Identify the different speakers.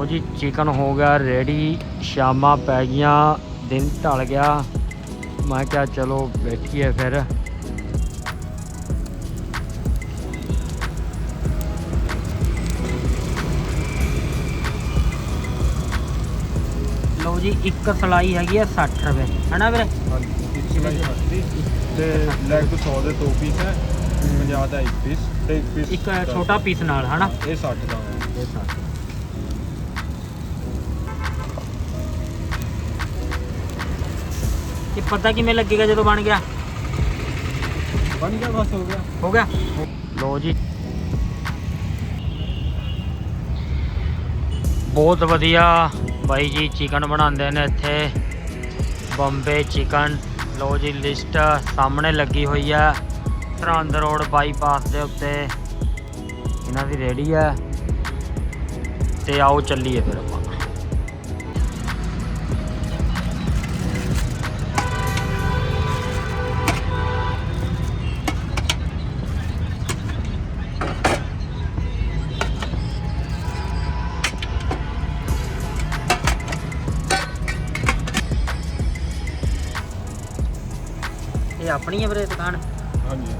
Speaker 1: ਉਹ ਜੀ ਚਿਕਨ ਹੋ ਗਿਆ ਰੈਡੀ ਸ਼ਾਮਾਂ ਪੈ ਗਈਆਂ ਦਿਨ ਢਲ ਗਿਆ। ਮੈਂ ਕਿਹਾ ਚਲੋ ਬੈਠੀਏ ਫਿਰ। ਲਓ ਜੀ ਇੱਕ ਸਲਾਈ ਹੈਗੀ ਆ 60 ਰੁਪਏ। ਹਨਾ ਵੀਰੇ?
Speaker 2: ਹਾਂਜੀ ਇੱਕ ਸਲਾਈ ਹੱਥੀ ਤੇ ਲੈਗ 100 ਦੇ ਦੋ ਪੀਸ ਹੈ 50 ਦਾ ਇੱਕ ਪੀਸ ਤੇ ਇੱਕ ਪੀਸ
Speaker 1: ਇੱਕ ਛੋਟਾ ਪੀਸ ਨਾਲ ਹਨਾ?
Speaker 2: ਇਹ 60 ਦਾ ਹੈ।
Speaker 1: ਇਹ 60 ਇਹ ਪਤਾ ਕਿਵੇਂ ਲੱਗੇਗਾ ਜਦੋਂ ਬਣ ਗਿਆ?
Speaker 2: ਬਣ ਗਿਆ ਬਸ ਹੋ ਗਿਆ।
Speaker 1: ਹੋ ਗਿਆ? ਲੋ ਜੀ। ਬਹੁਤ ਵਧੀਆ ਬਾਈ ਜੀ ਚਿਕਨ ਬਣਾਉਂਦੇ ਨੇ ਇੱਥੇ। ਬੰਬੇ ਚਿਕਨ ਲੋ ਜੀ ਲਿਸਟ ਸਾਹਮਣੇ ਲੱਗੀ ਹੋਈ ਹੈ ਸਰਹੰਦ ਰੋਡ ਬਾਈਪਾਸ ਦੇ ਉੱਤੇ। ਇਹਨਾਂ ਦੀ ਰੇੜੀ ਹੈ ਤੇ ਆਓ ਚੱਲੀਏ ਫਿਰ ਆਪਾਂ। ਇਹ ਆਪਣੀ ਹੈ ਵੀਰੇ ਦੁਕਾਨ?
Speaker 2: ਹਾਂਜੀ